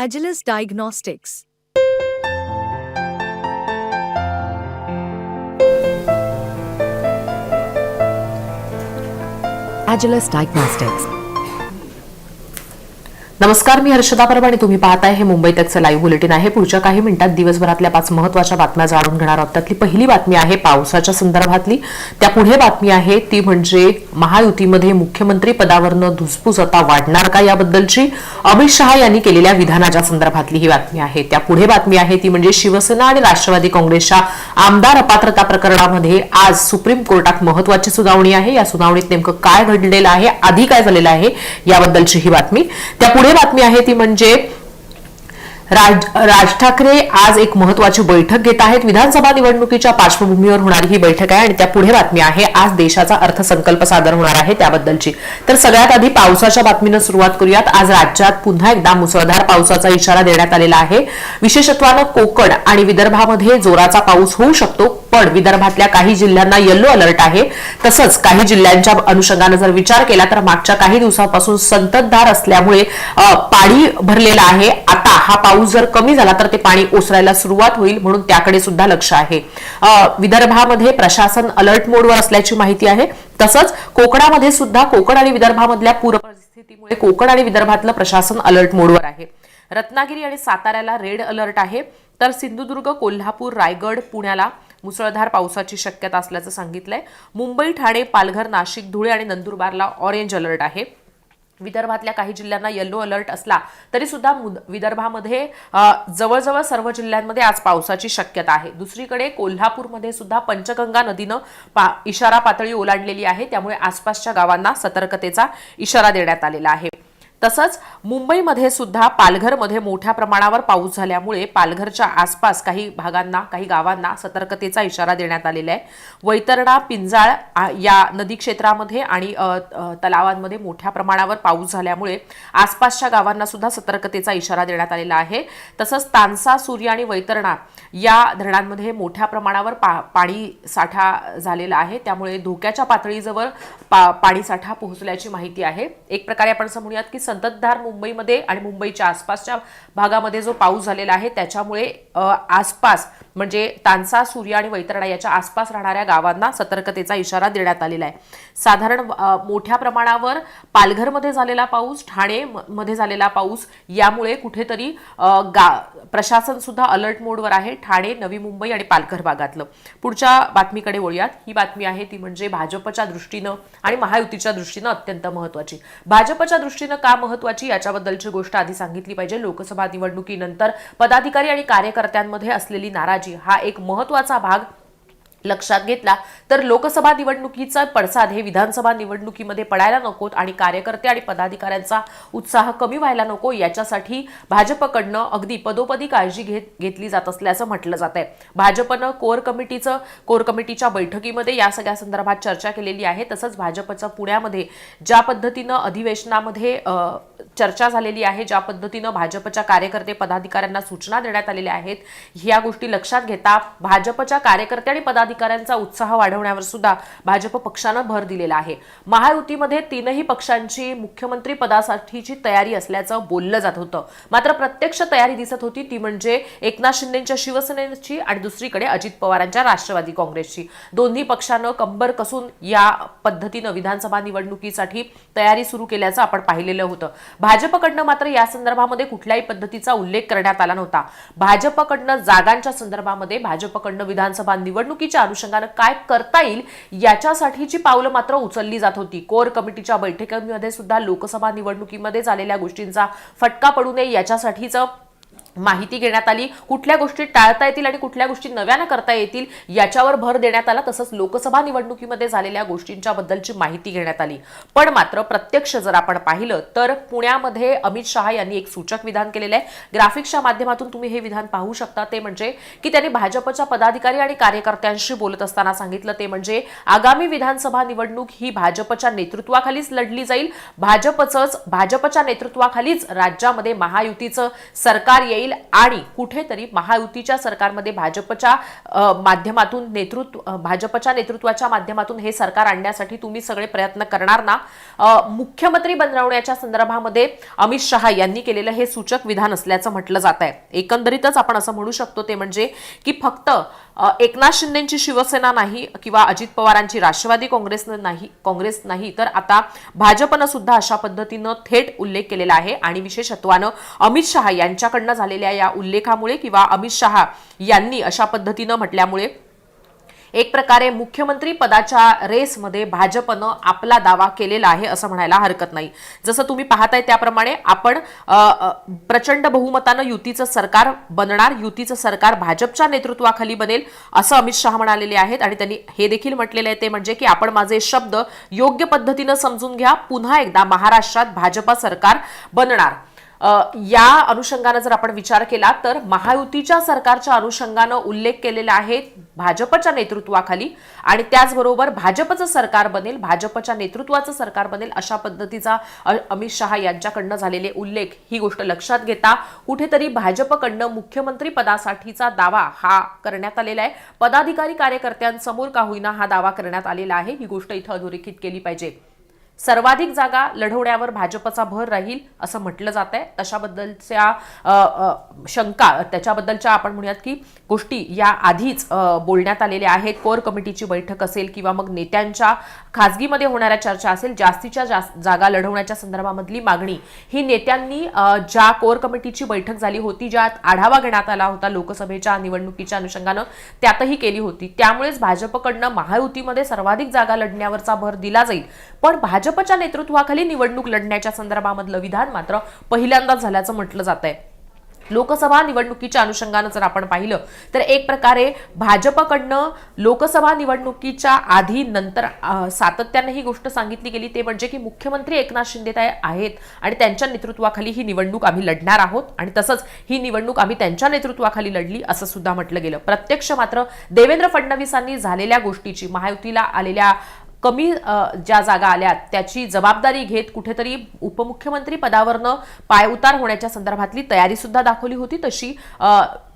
Agilis Diagnostics. Agilis Diagnostics नमस्कार मी हर्षदा परब आणि तुम्ही पाहताय हे मुंबई तकचं लाईव्ह बुलेटिन आहे. पुढच्या काही मिनिटात दिवसभरातल्या पाच महत्त्वाच्या बातम्या जाणून घेणार आहोत. त्यातली पहिली बातमी आहे पावसाच्या संदर्भातली. त्या पुढे बातमी आहे ती म्हणजे महायुतीमध्ये मुख्यमंत्री पदावरनं धुसफूस आता वाढणार का याबद्दलची? अमित शहा यांनी केलेल्या विधानाच्या संदर्भातली ही बातमी आहे. त्या पुढे बातमी आहे ती म्हणजे शिवसेना आणि राष्ट्रवादी काँग्रेसच्या आमदार अपात्रता प्रकरणामध्ये आज सुप्रीम कोर्टात महत्वाची सुनावणी आहे. या सुनावणीत नेमकं काय घडलेलं आहे आधी काय झालेलं आहे याबद्दलची ही बातमी. त्या पुढे बातमी आहे ती म्हणजे राज राज ठाकरे आज एक महत्वाची बैठक घेत आहेत. विधानसभा निवडणुकीच्या पार्श्वभूमीवर होणारी ही बैठक आहे आणि त्या पुढे बातमी आहे. आज देशाचा अर्थसंकल्प सादर होणार आहे त्याबद्दलची. तर सगळ्यात आधी पावसाच्या बातमीनं सुरुवात करूयात. आज राज्यात पुन्हा एकदा मुसळधार पावसाचा इशारा देण्यात आलेला आहे. विशेषत्वानं कोकण आणि विदर्भामध्ये जोराचा पाऊस होऊ शकतो. पण विदर्भातल्या काही जिल्ह्यांना येल्लो अलर्ट आहे. तसंच काही जिल्ह्यांच्या अनुषंगानं जर विचार केला तर मागच्या काही दिवसांपासून संततधार असल्यामुळे पाणी भरलेलं आहे. आता हा पाऊस जर कमी झाला तर ते पाणी ओसरायला सुरुवात होईल म्हणून त्याकडे सुद्धा लक्ष आहे. विदर्भामध्ये प्रशासन अलर्ट मोडवर असल्याची माहिती आहे. तसंच कोकणामध्ये सुद्धा कोकण आणि विदर्भामधल्या पूर परिस्थितीमुळे कोकण आणि विदर्भातलं प्रशासन अलर्ट मोडवर आहे. रत्नागिरी आणि साताऱ्याला रेड अलर्ट आहे. तर सिंधुदुर्ग कोल्हापूर रायगड पुण्याला मुसळधार पावसाची शक्यता असल्याचं सांगितलंय. मुंबई ठाणे पालघर नाशिक धुळे आणि नंदुरबारला ऑरेंज अलर्ट आहे. विदर्भातल्या काही जिल्ह्यांना येल्लो अलर्ट असला तरी सुद्धा मुद- विदर्भामध्ये जवळजवळ सर्व जिल्ह्यांमध्ये आज पावसाची शक्यता आहे. दुसरीकडे कोल्हापूरमध्ये सुद्धा पंचगंगा नदीनं पा इशारा पातळी ओलांडलेली आहे. त्यामुळे आसपासच्या गावांना सतर्कतेचा इशारा देण्यात आलेला आहे. तसंच मुंबईमध्ये सुद्धा पालघरमध्ये मोठ्या प्रमाणावर पाऊस झाल्यामुळे पालघरच्या आसपास काही भागांना काही गावांना सतर्कतेचा इशारा देण्यात आलेला आहे. वैतरणा पिंजाळ या नदी क्षेत्रामध्ये आणि तलावांमध्ये मोठ्या प्रमाणावर पाऊस झाल्यामुळे आसपासच्या गावांना सुद्धा सतर्कतेचा इशारा देण्यात आलेला आहे. तसंच तानसा सूर्य आणि वैतरणा या धरणांमध्ये मोठ्या प्रमाणावर पा पाणी साठा झालेला आहे. त्यामुळे धोक्याच्या पातळीजवळ पा पाणी साठा पोहोचल्याची माहिती आहे. एक प्रकारे आपण समजूयात की संततधार मुंबईमध्ये आणि मुंबईच्या आसपासच्या भागामध्ये जो पाऊस झालेला आहे त्याच्यामुळे आसपास म्हणजे तानसा सूर्य आणि वैतरणा याच्या आसपास राहणाऱ्या गावांना सतर्कतेचा इशारा देण्यात आलेला आहे. साधारण मोठ्या प्रमाणावर पालघरमध्ये झालेला पाऊस ठाणे म- मध्ये झालेला पाऊस यामुळे कुठेतरी गा प्रशासन सुद्धा अलर्ट मोडवर आहे. ठाणे नवी मुंबई आणि पालघर भागातलं. पुढच्या बातमीकडे वळूयात. ही बातमी आहे ती म्हणजे भाजपच्या दृष्टीनं आणि महायुतीच्या दृष्टीनं अत्यंत महत्वाची भाजपच्या दृष्टीनं का महत्वाची याच्याबद्दलची गोष्ट आधी सांगितली पाहिजे. लोकसभा निवडणुकीनंतर पदाधिकारी आणि कार्यकर्त्यांमध्ये असलेली नाराजी हा एक महत्त्वाचा भाग लक्षात घेतला तर लोकसभा निवडणुकीचा पडसाद हे विधानसभा निवडणुकीमध्ये पडायला नकोत आणि कार्यकर्ते आणि पदाधिकाऱ्यांचा उत्साह कमी व्हायला नको याच्यासाठी भाजपकडनं अगदी पदोपदी काळजी घेत घेतली जात असल्याचं म्हटलं जात आहे. भाजपनं कोर कमिटीचं कोर कमिटीच्या बैठकीमध्ये या सगळ्या संदर्भात चर्चा केलेली आहे. तसंच भाजपचं पुण्यामध्ये ज्या पद्धतीनं अधिवेशनामध्ये चर्चा झालेली आहे ज्या पद्धतीनं भाजपच्या कार्यकर्ते पदाधिकाऱ्यांना सूचना देण्यात आलेल्या आहेत ह्या गोष्टी लक्षात घेता भाजपच्या कार्यकर्ते आणि पदाधिकाऱ्यांचा उत्साह वाढवण्यावर सुद्धा भाजप पक्षानं भर दिलेला आहे. महायुतीमध्ये तीनही पक्षांची मुख्यमंत्री पदासाठीची तयारी असल्याचं बोललं जात होतं. मात्र प्रत्यक्ष तयारी दिसत होती ती म्हणजे एकनाथ शिंदेच्या शिवसेनेची आणि दुसरीकडे अजित पवारांच्या राष्ट्रवादी काँग्रेसची. दोन्ही पक्षानं कंबर कसून या पद्धतीनं विधानसभा निवडणुकीसाठी तयारी सुरू केल्याचं आपण पाहिलेलं होतं. भाजपकडनं मात्र या संदर्भामध्ये कुठल्याही पद्धतीचा उल्लेख करण्यात आला नव्हता. भाजपकडनं जागांच्या संदर्भामध्ये भाजपकडनं विधानसभा निवडणुकीच्या अनुषंगानं काय करता येईल याच्यासाठीची पावलं मात्र उचलली जात होती. कोर कमिटीच्या बैठकीमध्ये सुद्धा लोकसभा निवडणुकीमध्ये झालेल्या गोष्टींचा फटका पडू नये याच्यासाठीचं माहिती घेण्यात आली कुठल्या गोष्टी टाळता येतील आणि कुठल्या गोष्टी नव्यानं करता येतील याच्यावर भर देण्यात आला. तसंच लोकसभा निवडणुकीमध्ये झालेल्या गोष्टींच्या बद्दलची माहिती घेण्यात आली. पण मात्र प्रत्यक्ष जर आपण पाहिलं तर पुण्यामध्ये अमित शहा यांनी एक सूचक विधान केलेलं आहे. ग्राफिक्सच्या माध्यमातून तुम्ही हे विधान पाहू शकता. ते म्हणजे की त्यांनी भाजपच्या पदाधिकारी आणि कार्यकर्त्यांशी बोलत असताना सांगितलं ते म्हणजे आगामी विधानसभा निवडणूक ही भाजपच्या नेतृत्वाखालीच लढली जाईल. भाजपचंच भाजपच्या नेतृत्वाखालीच राज्यामध्ये महायुतीचं सरकार येईल. येईल आणि कुठेतरी महायुतीच्या सरकारमध्ये भाजपच्या माध्यमातून नेतृत्व भाजपच्या नेतृत्वाच्या माध्यमातून हे सरकार आणण्यासाठी तुम्ही सगळे प्रयत्न करणार ना? मुख्यमंत्री बनवण्याच्या संदर्भामध्ये अमित शहा यांनी केलेलं हे सूचक विधान असल्याचं म्हटलं जात आहे एकंदरीतच आपण असं म्हणू शकतो ते म्हणजे की फक्त एकनाथ शिंदेची शिवसेना नाही किंवा अजित पवारांची राष्ट्रवादी काँग्रेसनं नाही काँग्रेस नाही तर आता भाजपनं सुद्धा अशा पद्धतीनं थेट उल्लेख केलेला आहे. आणि विशेषत्वानं अमित शहा यांच्याकडनं झालेल्या या उल्लेखामुळे किंवा अमित शहा यांनी अशा पद्धतीनं म्हटल्यामुळे एक प्रकारे मुख्यमंत्री पदाच्या रेसमध्ये भाजपनं आपला दावा केलेला आहे असं म्हणायला हरकत नाही. जसं तुम्ही पाहताय त्याप्रमाणे आपण प्रचंड बहुमतानं युतीचं सरकार बनणार युतीचं सरकार भाजपच्या नेतृत्वाखाली बनेल असं अमित शहा म्हणालेले आहेत आणि त्यांनी हे देखील म्हटलेलं आहे ते म्हणजे की आपण माझे शब्द योग्य पद्धतीनं समजून घ्या पुन्हा एकदा महाराष्ट्रात भाजपा सरकार बनणार. या अनुषंगानं जर आपण विचार केला तर महायुतीच्या सरकारच्या अनुषंगानं उल्लेख केलेला आहे भाजपच्या नेतृत्वाखाली आणि त्याचबरोबर भाजपचं सरकार बनेल भाजपच्या नेतृत्वाचं सरकार बनेल अशा पद्धतीचा अ- अमित शहा यांच्याकडनं झालेले उल्लेख ही गोष्ट लक्षात घेता कुठेतरी भाजपकडनं मुख्यमंत्री पदासाठीचा दावा हा करण्यात आलेला आहे. पदाधिकारी कार्यकर्त्यांसमोर का होईना हा दावा करण्यात आलेला आहे ही गोष्ट इथं अधोरेखित केली पाहिजे. सर्वाधिक जागा लढवण्यावर भाजपचा भर राहील असं म्हटलं जात आहे तशाबद्दलच्या शंका त्याच्याबद्दलच्या आपण म्हणूयात की गोष्टी या आधीच बोलण्यात आलेल्या आहेत. कोर कमिटीची बैठक असेल किंवा मग नेत्यांच्या खासगीमध्ये होणाऱ्या चर्चा असेल जास्तीच्या जास्त जागा लढवण्याच्या संदर्भामधली मागणी. ही नेत्यांनी ज्या कोर कमिटीची बैठक झाली होती ज्यात आढावा घेण्यात आला होता लोकसभेच्या निवडणुकीच्या अनुषंगानं त्यातही केली होती. त्यामुळेच भाजपकडनं महायुतीमध्ये सर्वाधिक जागा लढण्यावरचा भर दिला जाईल. पण भाजप भाजपच्या नेतृत्वाखाली निवडणूक लढण्याच्या संदर्भामधलं विधान मात्र पहिल्यांदाच झाल्याचं म्हटलं जात आहे लोकसभा निवडणुकीच्या अनुषंगानं जर आपण पाहिलं तर एक प्रकारे भाजपकडनं लोकसभा निवडणुकीच्या आधी नंतर सातत्यानं ही गोष्ट सांगितली गेली ते म्हणजे की मुख्यमंत्री एकनाथ शिंदे आहेत आणि त्यांच्या नेतृत्वाखाली ही निवडणूक आम्ही लढणार आहोत आणि तसंच ही निवडणूक आम्ही त्यांच्या नेतृत्वाखाली लढली असं सुद्धा म्हटलं गेलं. प्रत्यक्ष मात्र देवेंद्र फडणवीसांनी झालेल्या गोष्टीची महायुतीला आलेल्या कमी ज्या जागा आल्या त्याची जबाबदारी घेत कुठेतरी उपमुख्यमंत्री पदावरनं पायउतार होण्याच्या संदर्भातली तयारी सुद्धा दाखवली होती. तशी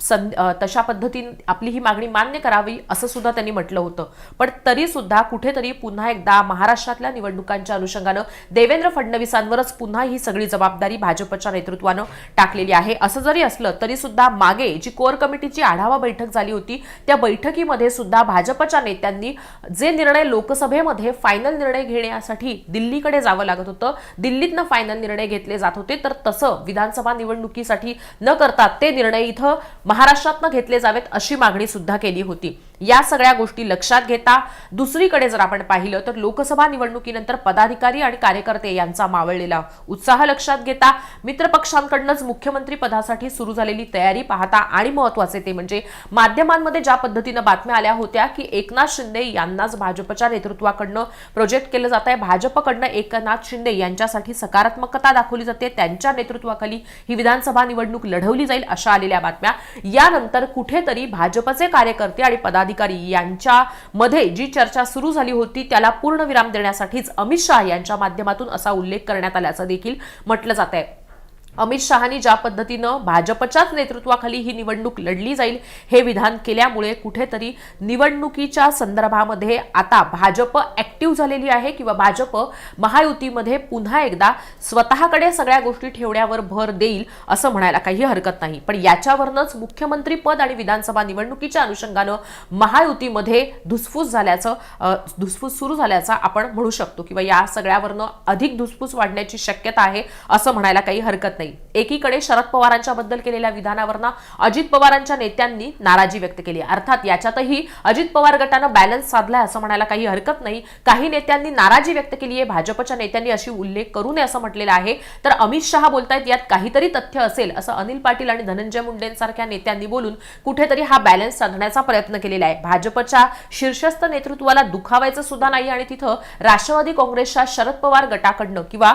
सं तशा पद्धतीने आपली ही मागणी मान्य करावी असं सुद्धा त्यांनी म्हटलं होतं. पण तरी सुद्धा कुठेतरी पुन्हा एकदा महाराष्ट्रातल्या निवडणुकांच्या अनुषंगानं देवेंद्र फडणवीसांवरच पुन्हा ही सगळी जबाबदारी भाजपच्या नेतृत्वानं टाकलेली आहे. असं जरी असलं तरी सुद्धा मागे जी कोर कमिटीची आढावा बैठक झाली होती त्या बैठकीमध्ये सुद्धा भाजपच्या नेत्यांनी जे निर्णय लोकसभेमध्ये फायनल निर्णय घेण्यासाठी दिल्लीकडे जावं लागत होतं. दिल्लीतनं फायनल निर्णय घेतले जात होते. तर तसं विधानसभा निवडणुकीसाठी न करता ते निर्णय इथं महाराष्ट्रातनं घेतले जावेत अशी मागणी सुद्धा केली होती. या सगळ्या गोष्टी लक्षात घेता. दुसरीकडे जर आपण पाहिलं तर लोकसभा निवडणुकीनंतर पदाधिकारी आणि कार्यकर्ते यांचा मावळलेला उत्साह लक्षात घेता. मित्रपक्षांकडनंच मुख्यमंत्री पदासाठी सुरू झालेली तयारी पाहता आणि महत्त्वाचे ते म्हणजे माध्यमांमध्ये ज्या पद्धतीनं बातम्या आल्या होत्या की एकनाथ शिंदे यांनाच भाजपच्या नेतृत्वाकडनं प्रोजेक्ट केलं जात आहे. भाजपकडनं एकनाथ शिंदे यांच्यासाठी सकारात्मकता दाखवली जाते. त्यांच्या नेतृत्वाखाली ही विधानसभा निवडणूक लढवली जाईल अशा आलेल्या बातम्या. यानंतर कुठेतरी भाजपचे कार्यकर्ते आणि पदाधिकारी यांच्यामध्ये जी चर्चा सुरू झाली होती त्याला पूर्णविराम देण्यासाठीच अमित शहा यांच्या माध्यमातून असा उल्लेख करण्यात आल्याचं देखील म्हटलं जात आहे अमित शहानी ज्या पद्धतीनं भाजपच्याच नेतृत्वाखाली ही निवडणूक लढली जाईल हे विधान केल्यामुळे कुठेतरी निवडणुकीच्या संदर्भामध्ये आता भाजप ॲक्टिव्ह झालेली आहे किंवा भाजप महायुतीमध्ये पुन्हा एकदा स्वतःकडे सगळ्या गोष्टी ठेवण्यावर भर देईल असं म्हणायला काही हरकत नाही. पण याच्यावरनंच मुख्यमंत्री पद आणि विधानसभा निवडणुकीच्या अनुषंगानं महायुतीमध्ये धुसफूस झाल्याचं धुसफूस सुरू झाल्याचा आपण म्हणू शकतो किंवा या सगळ्यावरनं अधिक धुसफूस वाढण्याची शक्यता आहे असं म्हणायला काही हरकत नाही. एकीकडे शरद पवारांच्या बद्दल केलेल्या विधानावरनं अजित पवारांच्या नेत्यांनी नाराजी व्यक्त केली. अर्थात याच्यातही अजित पवार गटानं बॅलन्स साधलाय असं म्हणायला काही हरकत नाही. काही नेत्यांनी नाराजी व्यक्त केली आहे भाजपच्या नेत्यांनी अशी उल्लेख करू नये असं म्हटलेलं आहे. तर अमित शहा बोलतायत यात काहीतरी तथ्य असेल असं अनिल पाटील आणि धनंजय मुंडेंसारख्या नेत्यांनी बोलून कुठेतरी हा बॅलन्स साधण्याचा प्रयत्न केलेला आहे. भाजपच्या शीर्षस्थ नेतृत्वाला दुखावायचं सुद्धा नाही आणि तिथं राष्ट्रवादी काँग्रेसच्या शरद पवार गटाकडनं किंवा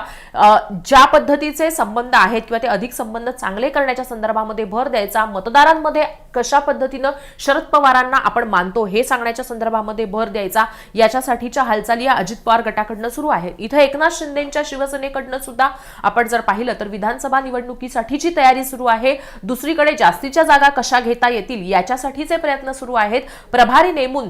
ज्या पद्धतीचे संबंध आहेत आहेत किंवा ते अधिक संबंध चांगले करण्याच्या संदर्भामध्ये भर द्यायचा मतदारांमध्ये कशा पद्धतीनं शरद पवारांना आपण मानतो हे सांगण्याच्या संदर्भामध्ये भर द्यायचा याच्यासाठीच्या हालचाली या अजित पवार गटाकडनं सुरू आहेत. इथं एकनाथ शिंदेच्या शिवसेनेकडनं सुद्धा आपण जर पाहिलं तर विधानसभा निवडणुकीसाठीची तयारी सुरू आहे. दुसरीकडे जास्तीच्या जागा कशा घेता येतील याच्यासाठीचे प्रयत्न सुरू आहेत. प्रभारी नेमून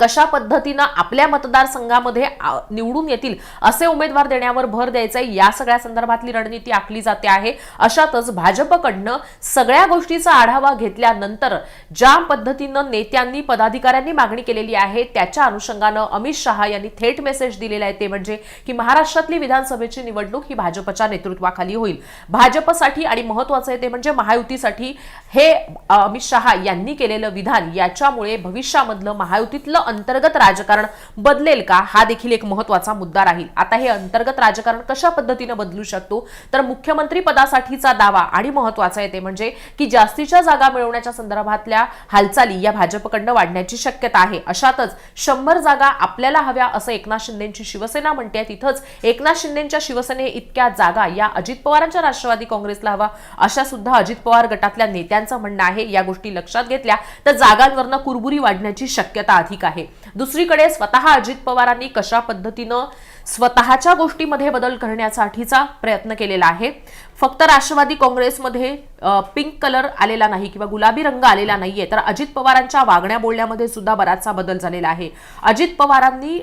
कशा पद्धतीनं आपल्या मतदारसंघामध्ये आ- निवडून येतील असे उमेदवार देण्यावर भर द्यायचा आहे या सगळ्या संदर्भातली रणनीती आखली जाते आहे. अशातच भाजपकडनं सगळ्या गोष्टीचा आढावा घेतल्यानंतर ज्या पद्धतीनं नेत्यांनी पदाधिकाऱ्यांनी मागणी केलेली आहे त्याच्या अनुषंगानं अमित शहा यांनी थेट मेसेज दिलेला आहे. ते म्हणजे की महाराष्ट्रातली विधानसभेची निवडणूक ही भाजपच्या नेतृत्वाखाली होईल. भाजपसाठी आणि महत्वाचं आहे ते म्हणजे महायुतीसाठी हे अमित शहा यांनी केलेलं विधान याच्यामुळे भविष्यामधलं महायुतीतलं अंतर्गत राजकारण बदलेल का? हा देखील एक महत्त्वाचा मुद्दा राहील. आता हे अंतर्गत राजकारण कशा पद्धतीनं बदलू शकतो? तर मुख्यमंत्री पदासाठीचा दावा आणि महत्त्वाचा आहे ते म्हणजे की जास्तीच्या जागा मिळवण्याच्या संदर्भातल्या हालचाली या भाजपकडनं वाढण्याची शक्यता आहे. अशातच शंभर जागा आपल्याला हव्या असं एकनाथ शिंदेची शिवसेना म्हणते. तिथंच एकनाथ शिंदेच्या शिवसेने इतक्या जागा या अजित पवारांच्या राष्ट्रवादी काँग्रेसला हवा अशा सुद्धा अजित पवार गटातल्या नेत्यांचं म्हणणं आहे. या गोष्टी लक्षात घेतल्या तर जागांवरनं कुरबुरी वाढण्याची शक्यता अधिक आहे. दुसरीकडे स्वतः अजित पवारांनी कशा पद्धतीनं स्वतःच्या गोष्टीमध्ये बदल करण्यासाठीचा प्रयत्न केलेला आहे. फक्त राष्ट्रवादी काँग्रेसमध्ये पिंक कलर आलेला नाही किंवा गुलाबी रंग आलेला नाहीये तर अजित पवारांच्या वागण्या बोलण्यामध्ये सुद्धा बराचसा बदल झालेला आहे. अजित पवारांनी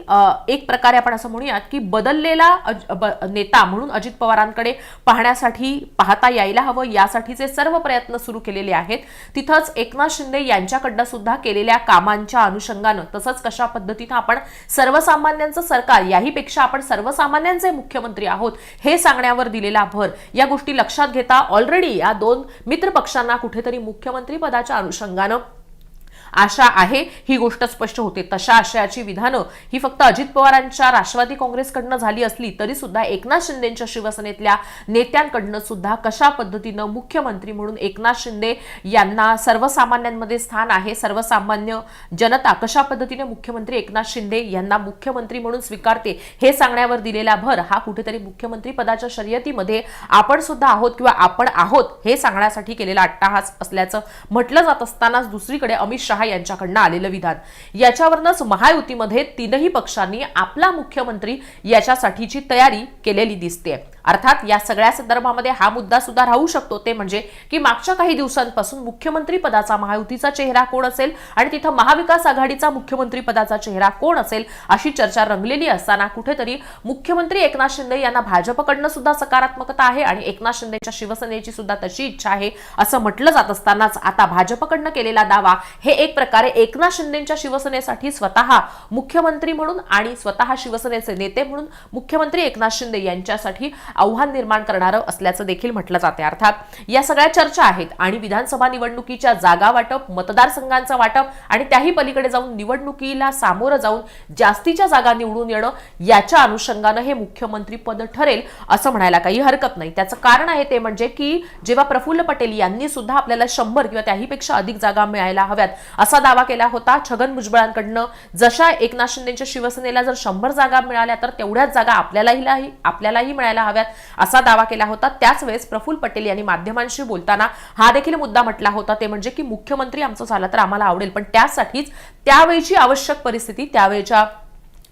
एक प्रकारे आपण असं म्हणूयात की बदललेला अज- ब- नेता म्हणून अजित पवारांकडे पाहण्यासाठी पाहता यायला हवं यासाठीचे सर्व प्रयत्न सुरू केलेले आहेत. तिथंच एकनाथ शिंदे यांच्याकडनं सुद्धा केलेल्या कामांच्या अनुषंगानं तसंच कशा पद्धतीनं आपण सर्वसामान्यांचं सरकार याहीपेक्षा आपण सर्वसामान्यांचे मुख्यमंत्री आहोत हे सांगण्यावर दिलेला भर. या गोष्टी लक्षात घेता ऑलरेडी या दोन मित्र पक्षांना कुठेतरी मुख्यमंत्री पदाच्या अनुषंगानं आशा आहे ही गोष्ट स्पष्ट होते. तशा आशयाची विधानं ही फक्त अजित पवारांच्या राष्ट्रवादी काँग्रेसकडनं झाली असली तरी सुद्धा एकनाथ शिंदेच्या शिवसेनेतल्या नेत्यांकडनं सुद्धा कशा पद्धतीनं मुख्यमंत्री म्हणून एकनाथ शिंदे यांना सर्वसामान्यांमध्ये स्थान आहे सर्वसामान्य जनता कशा पद्धतीने मुख्यमंत्री एकनाथ शिंदे यांना मुख्यमंत्री म्हणून स्वीकारते हे सांगण्यावर दिलेला भर हा कुठेतरी मुख्यमंत्री पदाच्या शर्यतीमध्ये आपण सुद्धा आहोत किंवा आपण आहोत हे सांगण्यासाठी केलेला अट्टाहास असल्याचं म्हटलं जात असतानाच दुसरीकडे अमित शहा यांच्याकडनं आलेलं विधान. याच्यावरनच महायुतीमध्ये तीनही पक्षांनी आपला मुख्यमंत्री याच्यासाठीची तयारी केलेली दिसते अर्थात या सगळ्या संदर्भामध्ये हा मुद्दा सुद्धा राहू शकतो. ते म्हणजे की मागच्या काही दिवसांपासून मुख्यमंत्री पदाचा महायुतीचा चेहरा कोण असेल आणि तिथं महाविकास आघाडीचा मुख्यमंत्री पदाचा चेहरा कोण असेल अशी चर्चा रंगलेली असताना कुठेतरी मुख्यमंत्री एकनाथ शिंदे यांना भाजपकडनं सुद्धा सकारात्मकता आहे आणि एकनाथ शिंदेच्या शिवसेनेची सुद्धा तशी इच्छा आहे असं म्हटलं जात असतानाच आता भाजपकडनं केलेला दावा हे एक प्रकारे एकनाथ शिंदेच्या शिवसेनेसाठी स्वतः मुख्यमंत्री म्हणून आणि स्वतः शिवसेनेचे नेते म्हणून मुख्यमंत्री एकनाथ शिंदे यांच्यासाठी आव्हान निर्माण करणारं असल्याचं देखील म्हटलं जाते अर्थात या सगळ्या चर्चा आहेत आणि विधानसभा निवडणुकीच्या जागा वाटप मतदारसंघांचं वाटप आणि त्याही पलीकडे जाऊन निवडणुकीला सामोरं जाऊन जास्तीच्या जागा निवडून येणं याच्या अनुषंगानं हे मुख्यमंत्री पद ठरेल असं म्हणायला काही हरकत नाही. त्याचं कारण आहे ते म्हणजे की जेव्हा प्रफुल्ल पटेल यांनी सुद्धा आपल्याला शंभर किंवा त्याहीपेक्षा अधिक जागा मिळायला हव्यात असा दावा केला होता. छगन भुजबळांकडनं जशा एकनाथ शिंदेच्या शिवसेनेला जर शंभर जागा मिळाल्या तर तेवढ्याच जागा आपल्यालाही आपल्यालाही मिळायला हव्यात असा दावा केला होता. त्याच वेळेस प्रफुल्ल पटेल यांनी माध्यमांशी बोलताना हा देखील मुद्दा म्हटला होता. ते म्हणजे की मुख्यमंत्री आमचं झालं तर आम्हाला आवडेल. पण त्यासाठीच त्यावेळीची आवश्यक परिस्थिती त्यावेळेच्या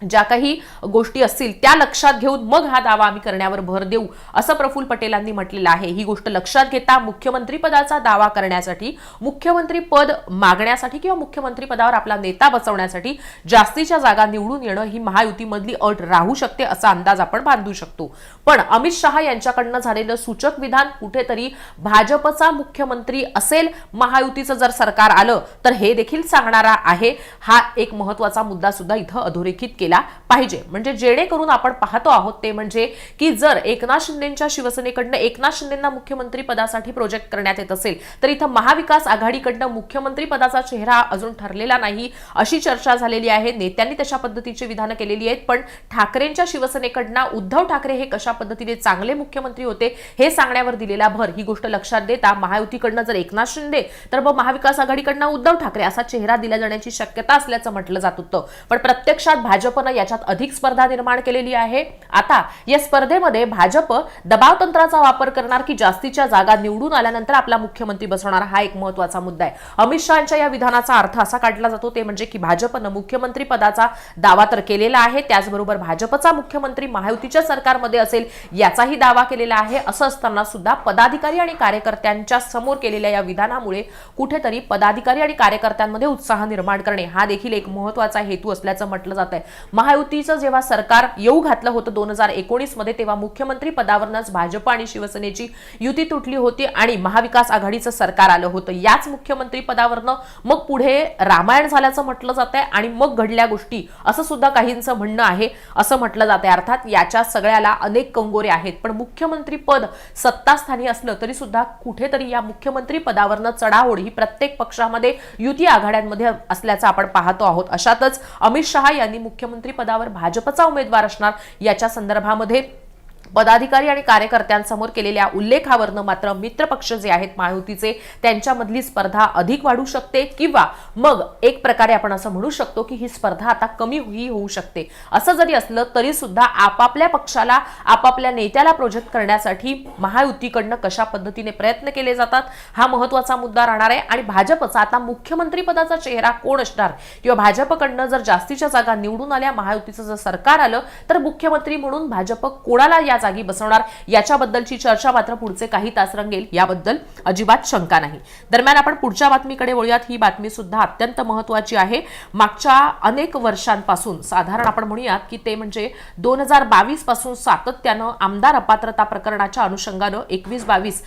ज्या काही गोष्टी असतील त्या लक्षात घेऊन मग हा दावा आम्ही करण्यावर भर देऊ असं प्रफुल्ल पटेलांनी म्हटलेलं आहे. ही गोष्ट लक्षात घेता मुख्यमंत्रीपदाचा दावा करण्यासाठी मुख्यमंत्री पद मागण्यासाठी किंवा मुख्यमंत्री पदावर आपला नेता बसवण्यासाठी जास्तीच्या जागा निवडून येणं ही महायुतीमधली अट राहू शकते असा अंदाज आपण बांधू शकतो. पण अमित शहा यांच्याकडनं झालेलं सूचक विधान कुठेतरी भाजपचा मुख्यमंत्री असेल महायुतीचं जर सरकार आलं तर हे देखील सांगणारा आहे. हा एक महत्त्वाचा मुद्दा सुद्धा इथं अधोरेखित केला पाहिजे. म्हणजे जेणेकरून आपण पाहतो आहोत ते म्हणजे की जर एकनाथ शिंदेच्या शिवसेनेकडनं एकनाथ शिंदेना मुख्यमंत्री पदासाठी प्रोजेक्ट करण्यात येत असेल तर इथं महाविकास आघाडीकडनं मुख्यमंत्री पदाचा चेहरा अजून ठरलेला नाही अशी चर्चा झालेली आहे. नेत्यांनी तशा पद्धतीची विधानं केलेली आहेत पण ठाकरेंच्या शिवसेनेकडनं उद्धव ठाकरे हे कशा पद्धतीने चांगले मुख्यमंत्री होते हे सांगण्यावर दिलेला भर ही गोष्ट लक्षात देता महायुतीकडनं जर एकनाथ शिंदे तर मग महाविकास आघाडीकडनं उद्धव ठाकरे असा चेहरा दिला जाण्याची शक्यता असल्याचं म्हटलं जात होतं. पण प्रत्यक्षात भाजप भाजपनं याच्यात अधिक स्पर्धा निर्माण केलेली आहे. आता या स्पर्धेमध्ये भाजप दबाव तंत्राचा वापर करणार की जास्तीच्या जागा निवडून आल्यानंतर आपला मुख्यमंत्री बसवणार हा एक महत्त्वाचा मुद्दा आहे. अमित शहाच्या या विधानाचा अर्थ असा काढला जातो ते म्हणजे की भाजपनं मुख्यमंत्री पदाचा दावा तर केलेला आहे त्याचबरोबर भाजपचा मुख्यमंत्री महायुतीच्या सरकारमध्ये असेल याचाही दावा केलेला आहे. असं असताना सुद्धा पदाधिकारी आणि कार्यकर्त्यांच्या समोर केलेल्या या विधानामुळे कुठेतरी पदाधिकारी आणि कार्यकर्त्यांमध्ये उत्साह निर्माण करणे हा देखील एक महत्त्वाचा हेतू असल्याचं म्हटलं जात आहे महायुतीचं जेव्हा सरकार येऊ घातलं होतं दोन हजार एकोणीसमध्ये तेव्हा मुख्यमंत्री पदावरनंच भाजप आणि शिवसेनेची युती तुटली होती आणि महाविकास आघाडीचं सरकार आलं होतं. याच मुख्यमंत्री पदावरनं मग पुढे रामायण झाल्याचं म्हटलं जात आहे आणि मग घडल्या गोष्टी असं सुद्धा काहींचं म्हणणं आहे असं म्हटलं जात आहे अर्थात याच्या सगळ्याला अनेक कंगोरे आहेत. पण मुख्यमंत्री पद सत्तास्थानी असलं तरी सुद्धा कुठेतरी या मुख्यमंत्री पदावरनं चढाओढ ही प्रत्येक पक्षामध्ये युती आघाड्यांमध्ये असल्याचं आपण पाहतो आहोत. अशातच अमित शहा यांनी मुख्यमंत्री पदावर भाजपचा उमेदवार असणार याच्या संदर्भामध्ये पदाधिकारी आणि कार्यकर्त्यांसमोर केलेल्या उल्लेखावरनं मात्र मित्रपक्ष जे आहेत महायुतीचे त्यांच्यामधली स्पर्धा अधिक वाढू शकते किंवा मग एक प्रकारे आपण असं म्हणू शकतो की ही स्पर्धा आता कमी ही होऊ शकते. असं जरी असलं तरी सुद्धा आपापल्या पक्षाला आपापल्या नेत्याला प्रोजेक्ट करण्यासाठी महायुतीकडनं कशा पद्धतीने प्रयत्न केले जातात हा महत्त्वाचा मुद्दा राहणार आहे. आणि भाजपचा आता मुख्यमंत्री पदाचा चेहरा कोण असणार? किंवा भाजपकडनं जर जास्तीच्या जागा निवडून आल्या महायुतीचं जर सरकार आलं तर मुख्यमंत्री म्हणून भाजप कोणाला या जागी बसवणार. याच्याबद्दलची चर्चा मात्र पुढचे काही तास रंगेल. याबद्दल अजिबात शंका नाही. दरम्यान आपण पुढच्या बातमीकडे वळूयात. ही बातमी सुद्धा अत्यंत महत्वाची आहे. मागच्या अनेक वर्षांपासून साधारण आपण म्हणूयात की ते म्हणजे दोन हजार बावीसपासून सातत्यानं आमदार अपात्रता प्रकरणाच्या अनुषंगानं एकवीस बावीस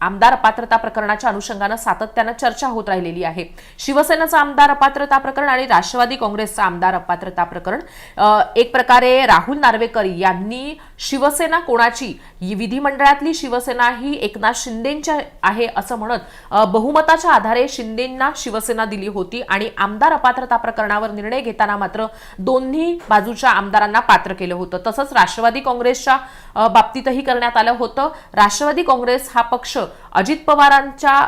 आमदार अपात्रता प्रकरणाच्या अनुषंगानं सातत्यानं चर्चा होत राहिलेली आहे. शिवसेनेचं आमदार अपात्रता प्रकरण आणि राष्ट्रवादी काँग्रेसचं आमदार अपात्रता प्रकरण एक प्रकारे राहुल नार्वेकर यांनी शिवसेना कोणाची? विधिमंडळातली शिवसेना ही एकनाथ शिंदेच्या आहे असं म्हणत बहुमताच्या आधारे शिंदेंना शिवसेना दिली होती आणि आमदार अपात्रता प्रकरणावर निर्णय घेताना मात्र दोन्ही बाजूच्या आमदारांना पात्र केलं होतं. तसंच राष्ट्रवादी काँग्रेसच्या बाबतीतही करण्यात आलं होतं. राष्ट्रवादी काँग्रेस हा पक्ष अजित पवारांच्या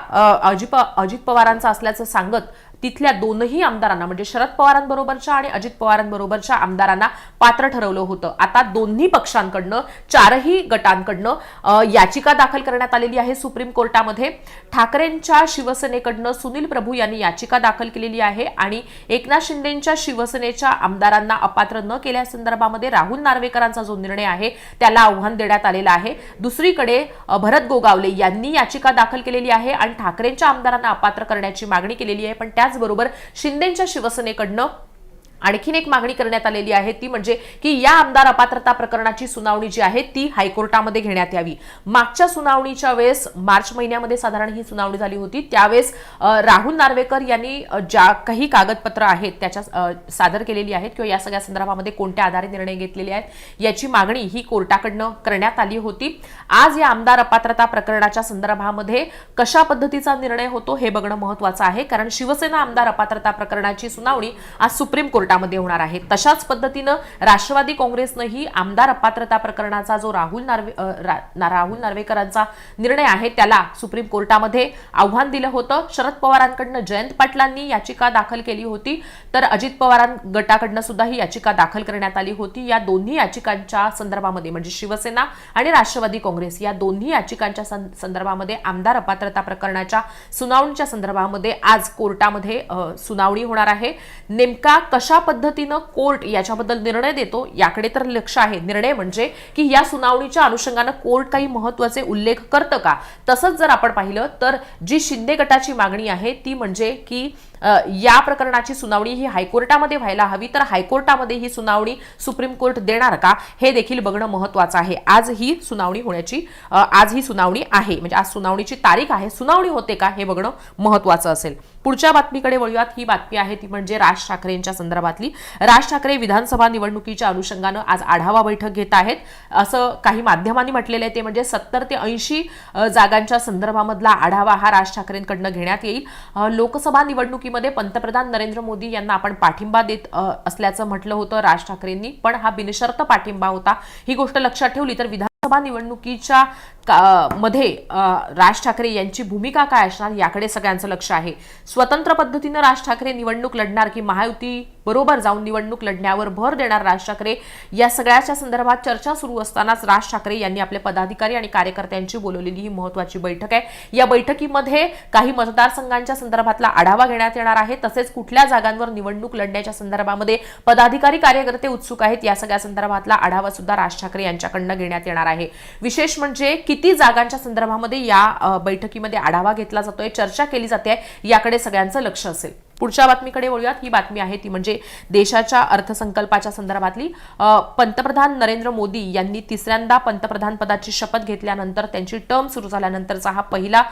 अजित अजित पवारांचा असल्याचं सांगत तिथल्या दोनही आमदारांना म्हणजे शरद पवारांबरोबरच्या आणि अजित पवारांबरोबरच्या आमदारांना पात्र ठरवलं होतं. आता दोन्ही पक्षांकडनं चारही गटांकडनं याचिका दाखल करण्यात आलेली आहे सुप्रीम कोर्टामध्ये. ठाकरेंच्या शिवसेनेकडनं सुनील प्रभू यांनी याचिका दाखल केलेली आहे आणि एकनाथ शिंदेच्या शिवसेनेच्या आमदारांना अपात्र न केल्यासंदर्भामध्ये राहुल नार्वेकरांचा जो निर्णय आहे त्याला आव्हान देण्यात आलेलं आहे. दुसरीकडे भरत गोगावले यांनी याचिका दाखल केलेली आहे आणि ठाकरेंच्या आमदारांना अपात्र करण्याची मागणी केलेली आहे पण त्याचबरोबर शिंदेच्या शिवसेनेकडनं आणखीन एक मागणी करण्यात आलेली आहे ती म्हणजे की या आमदार अपात्रता प्रकरणाची सुनावणी जी आहे ती हायकोर्टामध्ये घेण्यात यावी. मागच्या सुनावणीच्या वेळेस मार्च महिन्यामध्ये साधारण ही सुनावणी झाली होती त्यावेळेस राहुल नार्वेकर यांनी ज्या काही कागदपत्र आहेत त्याच्या सादर केलेली आहेत किंवा या सगळ्या संदर्भामध्ये कोणत्या आधारे निर्णय घेतलेले आहेत याची मागणी ही कोर्टाकडनं करण्यात आली होती. आज या आमदार अपात्रता प्रकरणाच्या संदर्भामध्ये कशा पद्धतीचा निर्णय होतो हे बघणं महत्वाचं आहे. कारण शिवसेना आमदार अपात्रता प्रकरणाची सुनावणी आज सुप्रीम गटामध्ये होणार आहे. तशाच पद्धतीनं राष्ट्रवादी काँग्रेसनंही आमदार अपात्रता प्रकरणाचा जो राहुल नार्वे रा- राहुल नार्वेकरांचा निर्णय आहे त्याला सुप्रीम कोर्टामध्ये आव्हान दिलं होतं. शरद पवारांकडनं जयंत पाटलांनी याचिका दाखल केली होती. तर अजित पवारां गटाकडनं सुद्धा ही याचिका दाखल करण्यात आली होती. या दोन्ही याचिकांच्या संदर्भामध्ये म्हणजे शिवसेना आणि राष्ट्रवादी काँग्रेस या दोन्ही याचिकांच्या संदर्भामध्ये आमदार अपात्रता प्रकरणाच्या सुनावणीच्या संदर्भामध्ये आज कोर्टामध्ये सुनावणी होणार आहे. नेमका कशा पद्धतीनं कोर्ट याच्याबद्दल निर्णय देतो याकडे तर लक्ष आहे. निर्णय म्हणजे की या सुनावणीच्या अनुषंगानं कोर्ट काही महत्त्वाचे उल्लेख करतं का? तसंच जर आपण पाहिलं तर जी शिंदे गटाची मागणी आहे ती म्हणजे की या प्रकरणाची सुनावणी ही हायकोर्टामध्ये व्हायला हवी. तर हायकोर्टामध्ये ही सुनावणी सुप्रीम कोर्ट देणार का? हे देखील बघणं महत्वाचं आहे. आज ही सुनावणी होण्याची आज ही सुनावणी आहे. म्हणजे आज सुनावणीची तारीख आहे. सुनावणी होते का? हे बघणं महत्वाचं असेल. पुढच्या बातमीकडे वळूयात. ही बातमी आहे ती म्हणजे राज ठाकरेंच्या संदर्भातली. राज ठाकरे विधानसभा निवडणुकीच्या अनुषंगानं आज आढावा बैठक घेत आहेत. असं काही माध्यमांनी म्हटलेलं आहे ते म्हणजे सत्तर ते ऐंशी जागांच्या संदर्भामधला आढावा हा राज ठाकरेंकडनं घेण्यात येईल. लोकसभा निवडणुकी दिल्लीमध्ये पंतप्रधान नरेंद्र मोदी यांना आपण पाठिंबा देत असल्याचं म्हटलं होतं राज ठाकरेंनी. पण हा बिनशर्त पाठिंबा होता. ही गोष्ट लक्षात ठेवली तर विधानसभा निवडणुकीच्या का- मध्ये राज ठाकरे यांची भूमिका काय असणार याकडे सगळ्यांचं लक्ष आहे. स्वतंत्र पद्धतीनं राज ठाकरे निवडणूक लढणार की महायुती बरोबर जाऊन निवडणूक लढण्यावर भर देणार राज ठाकरे? या सगळ्याच्या संदर्भात चर्चा सुरू असतानाच राज ठाकरे यांनी आपले पदाधिकारी आणि कार्यकर्त्यांची बोलवलेली ही महत्वाची बैठक आहे. या बैठकीमध्ये काही मतदारसंघांच्या संदर्भातला आढावा घेण्यात येणार आहे. तसेच कुठल्या जागांवर निवडणूक लढण्याच्या संदर्भामध्ये पदाधिकारी कार्यकर्ते उत्सुक आहेत या सगळ्या संदर्भातला आढावा सुद्धा राज ठाकरे यांच्याकडनं घेण्यात येणार आहे. विशेष म्हणजे किती जागांच्या संदर्भामध्ये या बैठकीमध्ये आढावा घेतला जातोय चर्चा केली जाते याकडे सगळ्यांचं लक्ष असेल. पुढच्या बातमीकडे वळूयात ही बातमी आहे ती म्हणजे देशाच्या अर्थसंकल्पाच्या संदर्भातली. पंतप्रधान नरेंद्र मोदी यांनी तिसऱ्यांदा पंतप्रधान पदाची शपथ घेतल्यानंतर त्यांची टर्म सुरू झाल्यानंतरचा हा पहिला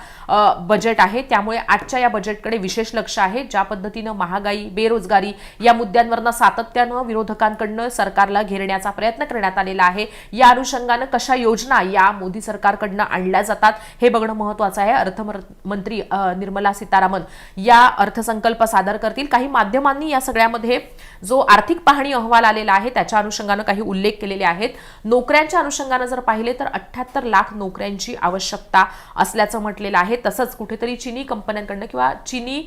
बजेट आहे. त्यामुळे आजच्या या बजेटकडे विशेष लक्ष आहे. ज्या पद्धतीनं महागाई बेरोजगारी या मुद्द्यांवरनं सातत्यानं विरोधकांकडनं सरकारला घेरण्याचा प्रयत्न करण्यात आलेला आहे. या अनुषंगानं कशा योजना या मोदी सरकारकडनं आणल्या जातात हे बघणं महत्वाचं आहे. अर्थमंत्री निर्मला सीतारामन या अर्थसंकल्प सादर करतील. काही माध्यमांनी या सगळ्यामध्ये जो आर्थिक पाहणी अहवाल आलेला आहे त्याच्या अनुषंगानं काही उल्लेख केलेले आहेत. नोकऱ्यांच्या अनुषंगानं जर पाहिले तर अठ्ठ्याहत्तर लाख नोकऱ्यांची आवश्यकता असल्याचं म्हटलेलं आहे. तसंच कुठेतरी चिनी कंपन्यांकडनं किंवा चिनी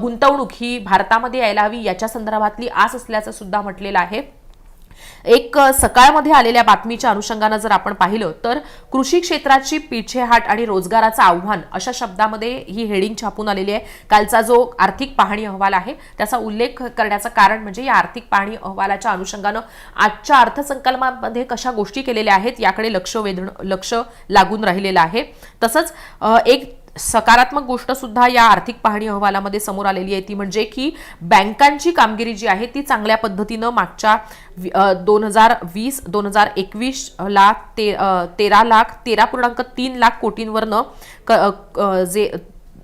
गुंतवणूक ही भारतामध्ये यायला हवी याच्या संदर्भातली आस असल्याचं सुद्धा म्हटलेलं आहे. एक सकाळमध्ये आलेल्या बातमीच्या अनुषंगानं जर आपण पाहिलं तर कृषी क्षेत्राची पिछेहाट आणि रोजगाराचं आव्हान अशा शब्दामध्ये ही हेडिंग छापून आलेली आहे. कालचा जो आर्थिक पाहणी अहवाल आहे त्याचा उल्लेख करण्याचं कारण म्हणजे या आर्थिक पाहणी अहवालाच्या अनुषंगानं आजच्या अर्थसंकल्पामध्ये कशा गोष्टी केलेल्या आहेत याकडे लक्ष वेधणं लक्ष लागून राहिलेलं आहे. तसंच एक सकारात्मक गोष्ट सुद्धा या आर्थिक पाहणी अहवालामध्ये समोर आलेली आहे. ती म्हणजे की बँकांची कामगिरी जी आहे ती चांगल्या पद्धतीनं मागच्या दोन हजार वीस दोन हजार एकवीसला ते तेरा लाख तेरा पूर्णांक तीन लाख कोटींवरनं क- जे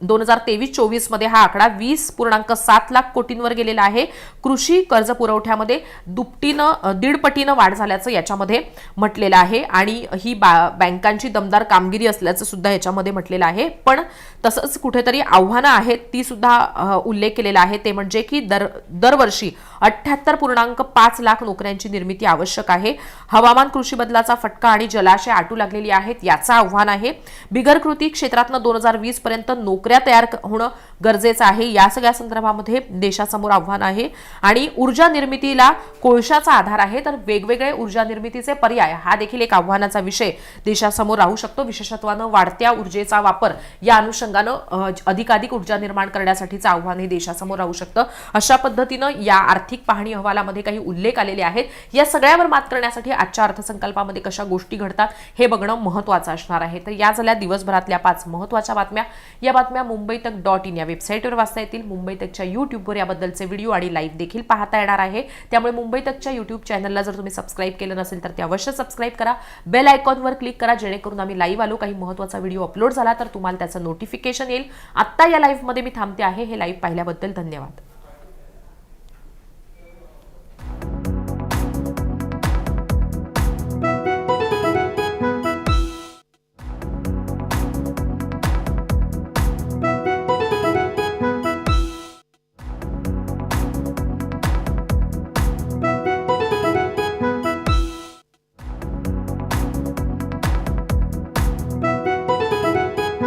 दोन हजार तेवीस चोवीसमध्ये हा आकडा वीस पूर्णांक सात लाख कोटींवर गेलेला आहे. कृषी कर्ज पुरवठ्यामध्ये दुपटीनं दीडपटीनं वाढ झाल्याचं याच्यामध्ये म्हटलेलं आहे आणि ही बा- बँकांची दमदार कामगिरी असल्याचं सुद्धा याच्यामध्ये म्हटलेलं आहे. पण तसंच कुठेतरी आव्हानं आहेत ती सुद्धा उल्लेख केलेला आहे. ते म्हणजे की दर दरवर्षी अठ्याहत्तर पूर्णांक पाच लाख नोकऱ्यांची निर्मिती आवश्यक आहे. हवामान कृषी बदलाचा फटका आणि जलाशय आटू लागलेली आहेत याचं आव्हान आहे. बिगरकृती क्षेत्रातनं दोन हजार वीस पर्यंत नोकऱ्या तयार होणं गरजेचं आहे. या सगळ्या संदर्भामध्ये देशासमोर आव्हान आहे. आणि ऊर्जा निर्मितीला कोळशाचा आधार आहे. तर वेगवेगळे ऊर्जा निर्मितीचे पर्याय हा देखील एक आव्हानाचा विषय देशासमोर राहू शकतो. विशेषत्वानं वाढत्या ऊर्जेचा वापर या अनुषंगानं अधिकाधिक ऊर्जा निर्माण करण्यासाठीचं आव्हान हे देशासमोर राहू शकतं. अशा पद्धतीनं या आर्थिक पाहणी अहवालामध्ये काही उल्लेख आलेले आहेत. या सगळ्यावर मात करण्यासाठी आजच्या अर्थसंकल्पामध्ये कशा गोष्टी घडतात हे बघणं महत्वाचं असणार आहे. तर या झाल्या दिवसभरातल्या पाच महत्त्वाच्या बातम्या. या बातम्या बातम्या मुंबई तक डॉट इन या वेबसाईटवर वाचता येतील. मुंबई तकच्या यूट्यूबवर याबद्दलचे व्हिडिओ आणि लाईव्ह देखील पाहता येणार आहे. त्यामुळे मुंबई तकच्या यूट्यूब चॅनलला जर तुम्ही सबस्क्राईब केलं नसेल तर ते अवश्य सबस्क्राईब करा. बेल आयकॉनवर क्लिक करा जेणेकरून आम्ही लाईव्ह आलो काही महत्त्वाचा व्हिडिओ अपलोड झाला तर तुम्हाला त्याचं नोटिफिकेशन येईल. आत्ता या लाईव्हमध्ये मी थांबते आहे. हे लाईव्ह पाहिल्याबद्दल धन्यवाद.